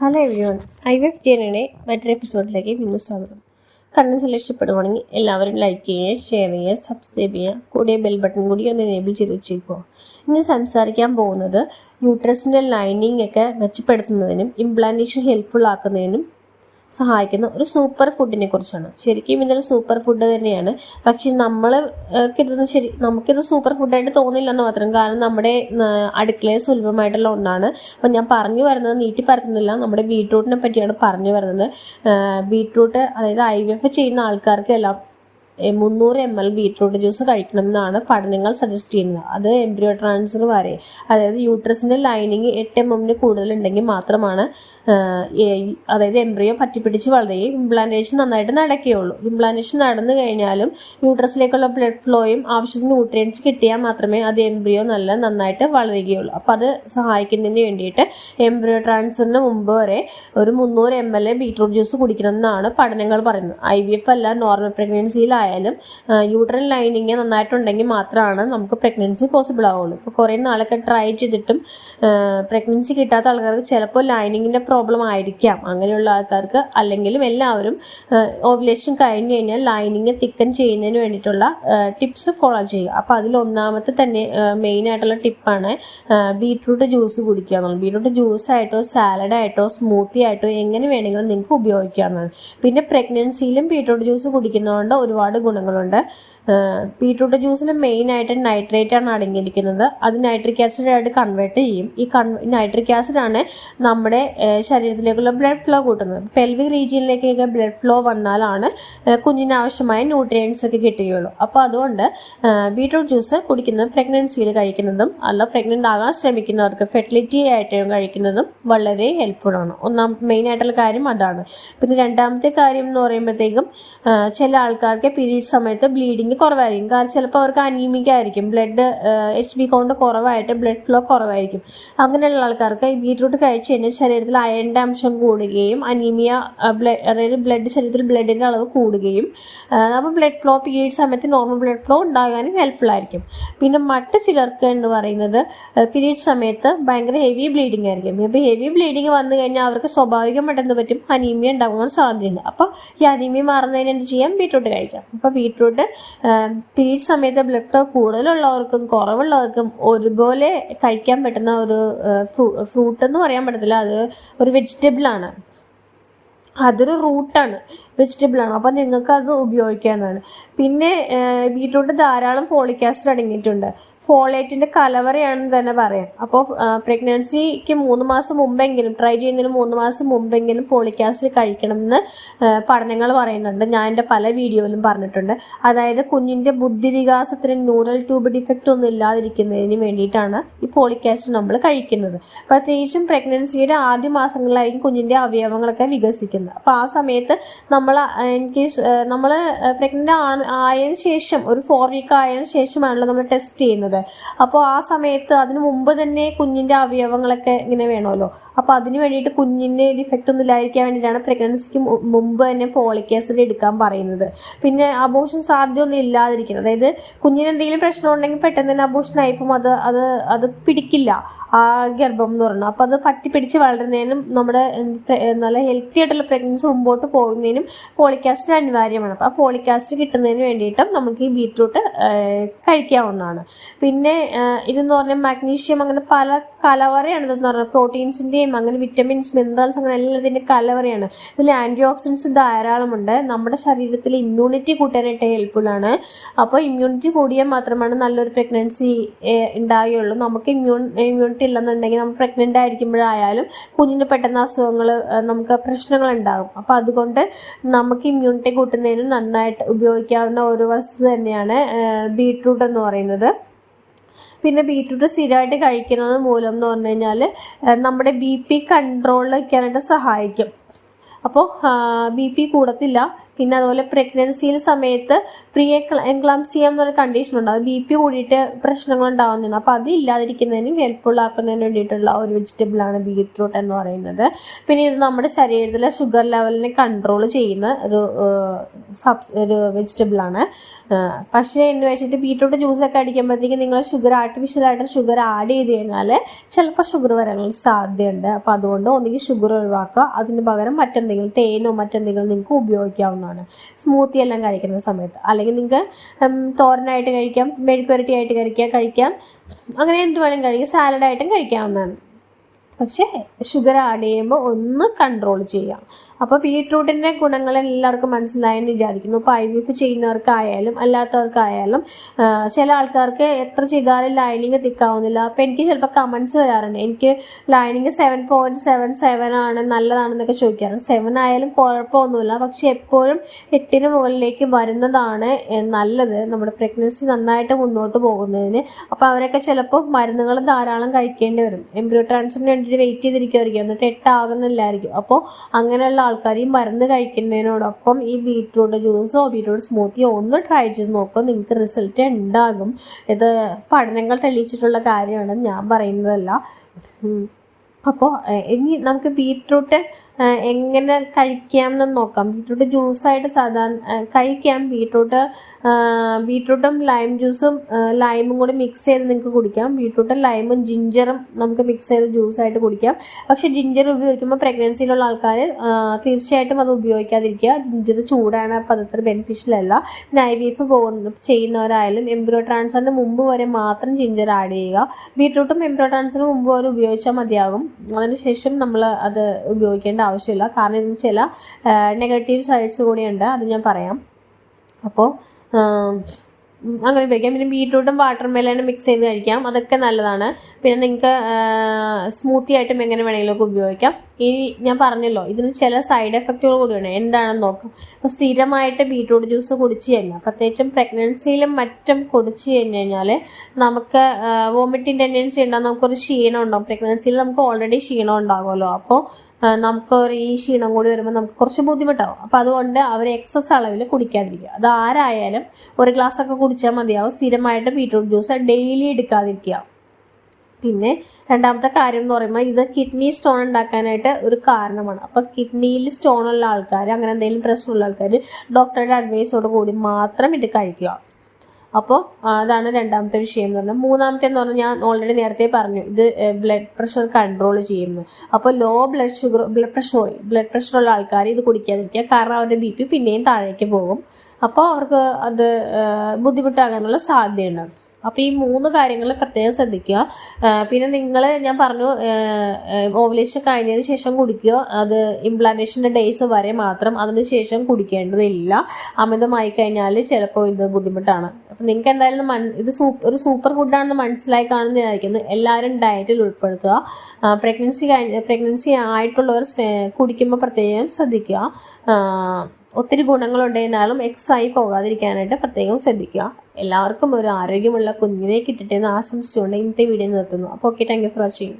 Hello everyone I F ജേനയുടെ മറ്റൊരു എപ്പിസോഡിലേക്ക് വീണ്ടും സ്വാഗതം. കണ്ടൻസിൽ ഇഷ്ടപ്പെടുവാണെങ്കിൽ എല്ലാവരും ലൈക്ക് ചെയ്യുക ഷെയർ ചെയ്യുക സബ്സ്ക്രൈബ് ചെയ്യുക. കൂടിയ ബെൽ ബട്ടൺ കൂടി ഒന്ന് എനേബിൾ ചെയ്ത് വെച്ചേക്കുക. ഇനി സംസാരിക്കാൻ പോകുന്നത് യൂട്രസിന്റെ ലൈനിങ് ഒക്കെ മെച്ചപ്പെടുത്തുന്നതിനും ഇംപ്ലാന്റേഷൻ ഹെൽപ്ഫുൾ ആക്കുന്നതിനും സഹായിക്കുന്ന ഒരു സൂപ്പർ ഫുഡിനെ കുറിച്ചാണ്. ശരിക്കും ഇതൊരു സൂപ്പർ ഫുഡ് തന്നെയാണ്. പക്ഷെ നമ്മൾ ഇതൊന്നും ശരി നമുക്കിത് സൂപ്പർ ഫുഡായിട്ട് തോന്നില്ല എന്ന് മാത്രം. കാരണം നമ്മുടെ അടുക്കളയിൽ സുലഭമായിട്ടുള്ള ഒന്നാണ്. അപ്പം ഞാൻ പറഞ്ഞു വരുന്നത് നീട്ടി പരത്തുന്നില്ല. നമ്മുടെ ബീട്രൂട്ടിനെ പറ്റിയാണ് പറഞ്ഞു വരുന്നത്. ബീട്രൂട്ട് അതായത് ഐ വി എഫ് ചെയ്യുന്ന ആൾക്കാർക്ക് എല്ലാം എ, മുന്നൂറ് എം എൽ ബീട്രൂട്ട് ജ്യൂസ് കഴിക്കണം എന്നാണ് പഠനങ്ങൾ സജസ്റ്റ് ചെയ്യുന്നത്. അത് എംബ്രിയോ ട്രാൻസ്ഫർ വരെ. അതായത് യൂട്രസിന്റെ ലൈനിങ് എട്ട് എം എമ്മിന് കൂടുതലുണ്ടെങ്കിൽ മാത്രമാണ് അതായത് എംബ്രിയോ പറ്റിപ്പിടിച്ച് വളരുകയും ഇംപ്ലാന്റേഷൻ നന്നായിട്ട് നടക്കുകയുള്ളൂ. ഇംപ്ലാന്റേഷൻ നടന്നു കഴിഞ്ഞാലും യൂട്രസിലേക്കുള്ള ബ്ലഡ് ഫ്ലോയും ആവശ്യത്തിന് ന്യൂട്രിയൻസ് കിട്ടിയാൽ മാത്രമേ അത് എംബ്രിയോ നല്ല നന്നായിട്ട് വളരുകയുള്ളൂ. അപ്പം അത് സഹായിക്കുന്നതിന് വേണ്ടിയിട്ട് എംബ്രിയോ ട്രാൻസ്ഫറിന് മുമ്പ് വരെ ഒരു മുന്നൂറ് M L A beetroot juice കുടിക്കണമെന്നാണ് പഠനങ്ങൾ പറയുന്നത്. ഐ വി എഫ് അല്ല നോർമൽ പ്രഗ്നൻസിയിലായാലും യൂട്രൻ ലൈനിങ് നന്നായിട്ടുണ്ടെങ്കിൽ മാത്രമാണ് നമുക്ക് പ്രഗ്നൻസി പോസിബിൾ ആവുള്ളൂ. ഇപ്പോൾ കുറേ നാളൊക്കെ ട്രൈ ചെയ്തിട്ടും പ്രഗ്നൻസി കിട്ടാത്ത ആൾക്കാർക്ക് ചിലപ്പോൾ ലൈനിങ്ങിന്റെ പ്രോബ്ലം ആയിരിക്കാം. അങ്ങനെയുള്ള ആൾക്കാർക്ക് അല്ലെങ്കിലും എല്ലാവരും ഓവുലേഷൻ കഴിഞ്ഞു കഴിഞ്ഞാൽ ലൈനിങ് തിക്കൻ ചെയ്യുന്നതിന് വേണ്ടിയിട്ടുള്ള ടിപ്സ് ഫോളോ ചെയ്യുക. അപ്പോൾ അതിൽ ഒന്നാമത്തെ തന്നെ മെയിൻ ആയിട്ടുള്ള ടിപ്പാണ് ബീട്രൂട്ട് ജ്യൂസ് കുടിക്കുക എന്നുള്ളത്. ബീട്രൂട്ട് ജ്യൂസ് ആയിട്ടോ സാലഡ് ആയിട്ടോ സ്മൂത്തി ആയിട്ടോ എങ്ങനെ വേണമെങ്കിലും നിങ്ങൾക്ക് ഉപയോഗിക്കാവുന്നതാണ്. പിന്നെ പ്രഗ്നൻസിയിലും ബീട്രൂട്ട് ജ്യൂസ് കുടിക്കുന്നതുകൊണ്ട് ഒരുപാട് ഗുണങ്ങളുണ്ട്. ബീട്രൂട്ട് ജ്യൂസിൽ മെയിൻ ആയിട്ട് നൈട്രേറ്റ് ആണ് അടങ്ങിയിരിക്കുന്നത്. അത് നൈട്രിക് ആസിഡായിട്ട് കൺവേർട്ട് ചെയ്യും. ഈ കൺ നൈട്രിക് ആസിഡ് ആണ് നമ്മുടെ ശരീരത്തിലേക്കുള്ള ബ്ലഡ് ഫ്ലോ കൂട്ടുന്നത്. പെൽവിക് റീജിയനിലേക്കൊക്കെ ബ്ലഡ് ഫ്ലോ വന്നാലാണ് കുഞ്ഞിന് ആവശ്യമായ ന്യൂട്രിയൻസ് ഒക്കെ കിട്ടുകയുള്ളൂ. അപ്പോൾ അതുകൊണ്ട് ബീട്രൂട്ട് ജ്യൂസ് കുടിക്കുന്നത് പ്രഗ്നൻസിയിൽ കഴിക്കുന്നതും അല്ല പ്രഗ്നന്റ് ആകാൻ ശ്രമിക്കുന്നവർക്ക് ഫെർട്ടിലിറ്റി ആയിട്ട് കഴിക്കുന്നതും വളരെ ഹെൽപ്ഫുൾ ആണ്. ഒന്നാമത്തെ മെയിൻ ആയിട്ടുള്ള കാര്യം അതാണ്. പിന്നെ രണ്ടാമത്തെ കാര്യം എന്ന് പറയുമ്പോഴത്തേക്കും ചില ആൾക്കാർക്ക് പീരീഡ് സമയത്ത് ബ്ലീഡിങ് കുറവായിരിക്കും. കാരണം ചിലപ്പോൾ അവർക്ക് അനീമിക് ആയിരിക്കും. ബ്ലഡ് എച്ച് ബി കൗണ്ട് കുറവായിട്ട് ബ്ലഡ് ഫ്ലോ കുറവായിരിക്കും. അങ്ങനെയുള്ള ആൾക്കാർക്ക് ഈ ബീട്രൂട്ട് കഴിച്ച് കഴിഞ്ഞാൽ ശരീരത്തിൽ അയണിന്റെ അംശം കൂടുകയും അനീമിയ ബ്ലഡ് അതായത് ബ്ലഡ് ശരീരത്തിൽ ബ്ലഡിന്റെ അളവ് കൂടുകയും അപ്പോൾ ബ്ലഡ് ഫ്ലോ പി പീരീഡ് സമയത്ത് നോർമൽ ബ്ലഡ് ഫ്ലോ ഉണ്ടാകാനും ഹെൽപ്ഫുൾ ആയിരിക്കും. പിന്നെ മറ്റ് ചിലർക്ക് എന്ന് പറയുന്നത് പിരീഡ് സമയത്ത് ഭയങ്കര ഹെവി ബ്ലീഡിങ് ആയിരിക്കും. ഇപ്പോൾ ഹെവി ബ്ലീഡിങ് വന്നു കഴിഞ്ഞാൽ അവർക്ക് സ്വാഭാവികമായിട്ട് എന്ത് പറ്റും? അനീമിയ ഉണ്ടാകാൻ സാധ്യതയുണ്ട്. അപ്പോൾ ഈ അനീമിയ മാറുന്നതിന് എന്ത് ചെയ്യാം? ബീട്രൂട്ട് കഴിക്കാം. അപ്പോൾ ബീട്രൂട്ട് പിരീഡ് സമയത്ത് ബ്ലഡ് ഫ്ലോ കൂടുതലുള്ളവർക്കും കുറവുള്ളവർക്കും ഒരുപോലെ കഴിക്കാൻ പറ്റുന്ന ഒരു ഫ്രൂട്ട് എന്ന് പറയാൻ പറ്റത്തില്ല. അത് ഒരു വെജിറ്റബിൾ ആണ്. അതൊരു റൂട്ടാണ് വെജിറ്റബിൾ ആണ്. അപ്പോൾ നിങ്ങൾക്ക് അത് ഉപയോഗിക്കാവുന്നതാണ് പിന്നെ ബീട്രൂട്ട് ധാരാളം ഫോളിക് ആസിഡ് അടങ്ങിയിട്ടുണ്ട്. ഫോളേറ്റിന്റെ കലവറയാണെന്ന് തന്നെ പറയാം. അപ്പോൾ പ്രഗ്നൻസിക്ക് മൂന്ന് മാസം മുമ്പെങ്കിലും ട്രൈ ചെയ്യുന്നതിന് മൂന്ന് മാസം മുമ്പെങ്കിലും ഫോളിക് ആസിഡ് കഴിക്കണമെന്ന് പഠനങ്ങൾ പറയുന്നുണ്ട്. ഞാൻ എന്റെ പല വീഡിയോയിലും പറഞ്ഞിട്ടുണ്ട്. അതായത് കുഞ്ഞിന്റെ ബുദ്ധിവികാസത്തിന് ന്യൂറൽ ട്യൂബ് ഡിഫക്റ്റ് ഒന്നും ഇല്ലാതിരിക്കുന്നതിന് വേണ്ടിയിട്ടാണ് ഈ ഫോളിക് ആസിഡ് നമ്മൾ കഴിക്കുന്നത്. പ്രത്യേകിച്ചും പ്രഗ്നൻസിയുടെ ആദ്യ മാസങ്ങളിലായിരിക്കും കുഞ്ഞിന്റെ അവയവങ്ങളൊക്കെ വികസിക്കുന്നത്. അപ്പോൾ ആ സമയത്ത് നമ്മൾ എനിക്ക് നമ്മൾ പ്രഗ്നന്റ് ആയതിനു ശേഷം ഒരു ഫോർ വീക്ക് ആയതിനു ശേഷമാണല്ലോ നമ്മൾ ടെസ്റ്റ് ചെയ്യുന്നത്. അപ്പോൾ ആ സമയത്ത് അതിന് മുമ്പ് തന്നെ കുഞ്ഞിന്റെ അവയവങ്ങളൊക്കെ ഇങ്ങനെ വേണമല്ലോ. അപ്പോൾ അതിന് വേണ്ടിയിട്ട് കുഞ്ഞിന്റെ ഡിഫക്റ്റ് ഒന്നും ഇല്ലായിരിക്കാൻ വേണ്ടിയിട്ടാണ് പ്രഗ്നൻസിക്ക് മുമ്പ് തന്നെ ഫോളിക് ആസിഡ് എടുക്കാൻ പറയുന്നത്. പിന്നെ അബോഷൻ സാധ്യമൊന്നും ഇല്ലാതിരിക്കുന്നത്. അതായത് കുഞ്ഞിന് എന്തെങ്കിലും പ്രശ്നമുണ്ടെങ്കിൽ പെട്ടെന്ന് തന്നെ അബോഷൻ ആയപ്പം അത് അത് അത് പിടിക്കില്ല. ആ ഗർഭം എന്ന് പറഞ്ഞാൽ അപ്പോൾ അത് പറ്റി പിടിച്ച് വളരുന്നതിനും നമ്മുടെ നല്ല ഹെൽത്തി ആയിട്ടുള്ള പ്രഗ്നൻസി മുമ്പോട്ട് പോകുന്നതിനും ഫോളിക് ആസിഡ് അനിവാര്യമാണ്. അപ്പോൾ ആ ഫോളിക് ആസിഡ് കിട്ടുന്നതിന് വേണ്ടിയിട്ടും നമുക്ക് ഈ ബീറ്റ്റൂട്ട് കഴിക്കാവുന്നതാണ്. പിന്നെ ഇതെന്ന് പറഞ്ഞാൽ മാഗ്നീഷ്യം അങ്ങനെ പല കലവറയാണ് ഇതെന്ന് പറഞ്ഞാൽ പ്രോട്ടീൻസിന്റെയും അങ്ങനെ വിറ്റമിൻസ് മിനറൽസ് അങ്ങനെ എല്ലാം ഇതിന്റെ കലവറയാണ്. ഇതിൽ ആന്റി ഓക്സിഡൻസ് ധാരാളമുണ്ട്. നമ്മുടെ ശരീരത്തിൽ ഇമ്മ്യൂണിറ്റി കൂട്ടാനായിട്ട് ഹെൽപ്ഫുൾ ആണ്. അപ്പോൾ ഇമ്മ്യൂണിറ്റി കൂടിയാൽ മാത്രമാണ് നല്ലൊരു പ്രഗ്നൻസി ഉണ്ടാകുകയുള്ളൂ നമുക്ക് ഇമ്മ്യൂൺ ഇമ്മ്യൂണിറ്റി ഇല്ലെന്നുണ്ടെങ്കിൽ നമ്മൾ പ്രഗ്നന്റ് ആയിരിക്കുമ്പോഴായാലും കുഞ്ഞിന് പെട്ടെന്ന് അസുഖങ്ങൾ നമുക്ക് പ്രശ്നങ്ങൾ ഉണ്ടാകും അപ്പോൾ അതുകൊണ്ട് നമുക്ക് ഇമ്മ്യൂണിറ്റി കൂട്ടുന്നതിന് നന്നായിട്ട് ഉപയോഗിക്കാവുന്ന ഒരു വസ്തു തന്നെയാണ് ബീട്രൂട്ട് എന്ന് പറയുന്നത്. പിന്നെ ബീട്രൂട്ട് സ്ഥിരമായിട്ട് കഴിക്കുന്നത് മൂലം എന്ന് പറഞ്ഞു കഴിഞ്ഞാൽ നമ്മുടെ ബി പി കൺട്രോളിൽ വയ്ക്കാനായിട്ട് സഹായിക്കും. അപ്പോൾ ബി പി കൂടത്തില്ല. പിന്നെ അതുപോലെ പ്രഗ്നൻസിയിൽ സമയത്ത് പ്രീ എക്ലാംസിയ എന്നൊരു കണ്ടീഷൻ ഉണ്ട്. അത് ബി പി കൂടിയിട്ട് പ്രശ്നങ്ങൾ ഉണ്ടാകുന്നതാണ് അപ്പോൾ അത് ഇല്ലാതിരിക്കുന്നതിനും ഹെൽപ്ഫുള്ളാക്കുന്നതിന് വേണ്ടിയിട്ടുള്ള ഒരു വെജിറ്റബിൾ ആണ് ബീറ്റ്റൂട്ട് എന്ന് പറയുന്നത്. പിന്നെ ഇത് നമ്മുടെ ശരീരത്തിലെ ഷുഗർ ലെവലിനെ കൺട്രോൾ ചെയ്യുന്ന ഒരു സബ്സ് ഒരു വെജിറ്റബിൾ ആണ്. പക്ഷേ എന്ന് വെച്ചിട്ട് ബീറ്റ്റൂട്ട് ജ്യൂസ് ഒക്കെ അടിക്കുമ്പോഴത്തേക്കും നിങ്ങൾ ഷുഗർ ആർട്ടിഫിഷ്യലായിട്ട് ഷുഗർ ആഡ് ചെയ്ത് കഴിഞ്ഞാൽ ചിലപ്പോൾ ഷുഗർ വരാനുള്ള സാധ്യതയുണ്ട്. അപ്പോൾ അതുകൊണ്ട് ഒന്നുകിൽ ഷുഗർ ഒഴിവാക്കുക. അതിന് പകരം മറ്റെന്തെങ്കിലും തേനോ മറ്റെന്തെങ്കിലും നിങ്ങൾക്ക് ഉപയോഗിക്കാവുന്നതാണ് സ്മൂത്തി എല്ലാം കഴിക്കുന്ന സമയത്ത്. അല്ലെങ്കിൽ നിങ്ങൾക്ക് തോരനായിട്ട് കഴിക്കാം മെഴുക്കുരട്ടി ആയിട്ട് കഴിക്കാം കഴിക്കാം. അങ്ങനെ എന്ത് വേണമെങ്കിലും കഴിക്കാം. സാലഡായിട്ടും കഴിക്കാവുന്നതാണ്. പക്ഷേ ഷുഗർ ആഡ് ചെയ്യുമ്പോൾ ഒന്ന് കൺട്രോൾ ചെയ്യാം. അപ്പോൾ ബീട്രൂട്ടിന്റെ ഗുണങ്ങൾ എല്ലാവർക്കും മനസ്സിലായെന്ന് വിചാരിക്കുന്നു. ഇപ്പോൾ ഐ വി എഫ് ചെയ്യുന്നവർക്കായാലും അല്ലാത്തവർക്കായാലും ചില ആൾക്കാർക്ക് എത്ര ചെയ്താലും ലൈനിങ് തിക്കാവുന്നില്ല. അപ്പോൾ എനിക്ക് ചിലപ്പോൾ കമൻസ് വരാറുണ്ട്. എനിക്ക് lining seven point seven seven ആണ് നല്ലതാണെന്നൊക്കെ ചോദിക്കാറുണ്ട്. സെവൻ ആയാലും കുഴപ്പമൊന്നുമില്ല. പക്ഷേ എപ്പോഴും എട്ടിന് മുകളിലേക്ക് വരുന്നതാണ് നല്ലത്. നമ്മുടെ പ്രഗ്നൻസി നന്നായിട്ട് മുന്നോട്ട് പോകുന്നതിന്. അപ്പോൾ അവരൊക്കെ ചിലപ്പോൾ മരുന്നുകളും ധാരാളം കഴിക്കേണ്ടി വരും. എംബ്രിയോ ട്രാൻസിന് വേണ്ടിയിട്ട് വെയിറ്റ് ചെയ്തിരിക്കുമായിരിക്കും എന്നിട്ട് എട്ടാകുന്നില്ലായിരിക്കും. അപ്പോൾ അങ്ങനെയുള്ള ആൾക്കാർ ഈ മരുന്ന് കഴിക്കുന്നതിനോടൊപ്പം ഈ ബീറ്റ്റൂട്ട് ജ്യൂസോ ബീറ്റ്റൂട്ട് സ്മൂത്തിയോ ഒന്ന് ട്രൈ ചെയ്ത് നോക്കുക നിങ്ങൾക്ക് റിസൾട്ട് ഉണ്ടാകും. ഇത് പഠനങ്ങൾ തെളിയിച്ചിട്ടുള്ള കാര്യമാണ് ഞാൻ പറയുന്നതല്ല. അപ്പോൾ ഇനി നമുക്ക് ബീറ്റ്റൂട്ട് എങ്ങനെ കഴിക്കാം എന്ന് നോക്കാം. ബീറ്റ്റൂട്ട് ജ്യൂസായിട്ട് സാധാരണ കഴിക്കാം. ബീറ്റ്റൂട്ട് ബീറ്റ്റൂട്ടും ലൈം ജ്യൂസും ലൈമും കൂടി മിക്സ് ചെയ്ത് നിങ്ങൾക്ക് കുടിക്കാം. ബീറ്റ്റൂട്ടും ലൈമും ജിഞ്ചറും നമുക്ക് മിക്സ് ചെയ്ത് ജ്യൂസായിട്ട് കുടിക്കാം. പക്ഷേ ജിഞ്ചർ ഉപയോഗിക്കുമ്പോൾ പ്രഗ്നൻസിയിലുള്ള ആൾക്കാർ തീർച്ചയായിട്ടും അത് ഉപയോഗിക്കാതിരിക്കുക. ജിഞ്ചർ ചൂടാണ് അപ്പോൾ അതത്ര ബെനിഫിഷ്യൽ അല്ല. പിന്നെ ഐ പോകുന്ന ചെയ്യുന്നവരായാലും എംബ്രോ ട്രാൻസ്ഫറിന് മുമ്പ് വരെ മാത്രം ജിഞ്ചർ ആഡ് ചെയ്യുക. ബീറ്റ്റൂട്ടും എംബ്രോ ട്രാൻസ്ഫറിന് മുമ്പ് വരെ ഉപയോഗിച്ചാൽ മതിയാകും. അതിനുശേഷം നമ്മൾ അത് ഉപയോഗിക്കേണ്ട ആവശ്യമില്ല. കാരണം ഇതിന് ചില നെഗറ്റീവ് സൈഡ്സ് കൂടിയുണ്ട്. അത് ഞാൻ പറയാം. അപ്പോൾ അങ്ങനെ ഉപയോഗിക്കാം. പിന്നെ ബീട്രൂട്ടും വാട്ടർ മെലനും മിക്സ് ചെയ്ത് കഴിക്കാം. അതൊക്കെ നല്ലതാണ്. പിന്നെ നിങ്ങൾക്ക് സ്മൂത്തി ആയിട്ടും എങ്ങനെ വേണമെങ്കിലും ഉപയോഗിക്കാം. ഈ ഞാൻ പറഞ്ഞല്ലോ ഇതിന് ചില സൈഡ് എഫക്റ്റുകൾ കൂടിയാണ് എന്താണെന്ന് നോക്കാം. അപ്പോൾ സ്ഥിരമായിട്ട് ബീട്രൂട്ട് ജ്യൂസ് കുടിച്ച് കഴിഞ്ഞാൽ പ്രത്യേകിച്ചും പ്രഗ്നൻസിയിലും മറ്റും കുടിച്ച് കഴിഞ്ഞ് കഴിഞ്ഞാൽ നമുക്ക് വോമിറ്റിംഗ് ടെൻഡൻസി ഉണ്ടാകും നമുക്കൊരു ക്ഷീണം ഉണ്ടാകും പ്രഗ്നൻസിയിൽ നമുക്ക് ഓൾറെഡി ക്ഷീണം ഉണ്ടാകുമല്ലോ. അപ്പോൾ നമുക്ക് ഒരു ഈ ക്ഷീണം കൂടി വരുമ്പോൾ നമുക്ക് കുറച്ച് ബുദ്ധിമുട്ടാവും. അപ്പോൾ അതുകൊണ്ട് അവർ എക്സസ് അളവിൽ കുടിക്കാതിരിക്കുക. അത് ആരായാലും ഒരു ഗ്ലാസ് ഒക്കെ കുടിച്ചാൽ മതിയാവും. സ്ഥിരമായിട്ട് ബീട്രൂട്ട് ജ്യൂസ് ഡെയിലി എടുക്കാതിരിക്കുക. പിന്നെ രണ്ടാമത്തെ കാര്യം എന്ന് പറയുമ്പോൾ ഇത് കിഡ്നി സ്റ്റോൺ ഉണ്ടാക്കാനായിട്ട് ഒരു കാരണമാണ്. അപ്പോൾ കിഡ്നിയിൽ സ്റ്റോൺ ഉള്ള ആൾക്കാർ അങ്ങനെ എന്തെങ്കിലും പ്രശ്നമുള്ള ആൾക്കാർ ഡോക്ടറുടെ അഡ്വൈസോട് കൂടി മാത്രം ഇത് കഴിക്കുക. അപ്പോൾ അതാണ് രണ്ടാമത്തെ വിഷയം എന്ന് പറഞ്ഞാൽ മൂന്നാമത്തെ എന്ന് പറഞ്ഞാൽ ഞാൻ ഓൾറെഡി നേരത്തെ പറഞ്ഞു ഇത് ബ്ലഡ് പ്രഷർ കൺട്രോൾ ചെയ്യുന്നു. അപ്പോൾ low blood sugar blood pressure blood blood ഉള്ള ആൾക്കാർ ഇത് കുടിക്കാതിരിക്കുക. കാരണം അവരുടെ ബി പി പിന്നെയും താഴേക്ക് പോകും. അപ്പോൾ അവർക്ക് അത് ബുദ്ധിമുട്ടാകാനുള്ള സാധ്യതയുണ്ട്. അപ്പോൾ ഈ മൂന്ന് കാര്യങ്ങൾ പ്രത്യേകം ശ്രദ്ധിക്കുക. പിന്നെ നിങ്ങൾ ഞാൻ പറഞ്ഞു ഓവലേഷൻ കഴിഞ്ഞതിന് ശേഷം കുടിക്കുക. അത് ഇംപ്ലാന്റേഷന്റെ ഡേയ്സ് വരെ മാത്രം അതിന് ശേഷം കുടിക്കേണ്ടതില്ല. അമിതമായി കഴിഞ്ഞാൽ ചിലപ്പോൾ ഇത് ബുദ്ധിമുട്ടാണ്. അപ്പം നിങ്ങൾക്ക് എന്തായാലും മൻ ഇത് സൂപ്പ് ഒരു സൂപ്പർ ഫുഡാണെന്ന് മനസ്സിലായി കാണുന്ന വിചാരിക്കുന്നു. എല്ലാവരും ഡയറ്റിൽ ഉൾപ്പെടുത്തുക. പ്രഗ്നൻസി കഴിഞ്ഞ പ്രഗ്നൻസി ആയിട്ടുള്ളവർ കുടിക്കുമ്പോൾ പ്രത്യേകം ശ്രദ്ധിക്കുക. ഒത്തിരി ഗുണങ്ങളുണ്ടെന്നാലും എക്സ് ആയി പോകാതിരിക്കാനായിട്ട് പ്രത്യേകം ശ്രദ്ധിക്കുക. എല്ലാവർക്കും ഒരു ആരോഗ്യമുള്ള കുഞ്ഞിനെ കിട്ടട്ടെ എന്ന് ആശംസിച്ചുകൊണ്ട് ഇന്നത്തെ വീഡിയോ നിർത്തുന്നു. അപ്പോൾ okay thank you for watching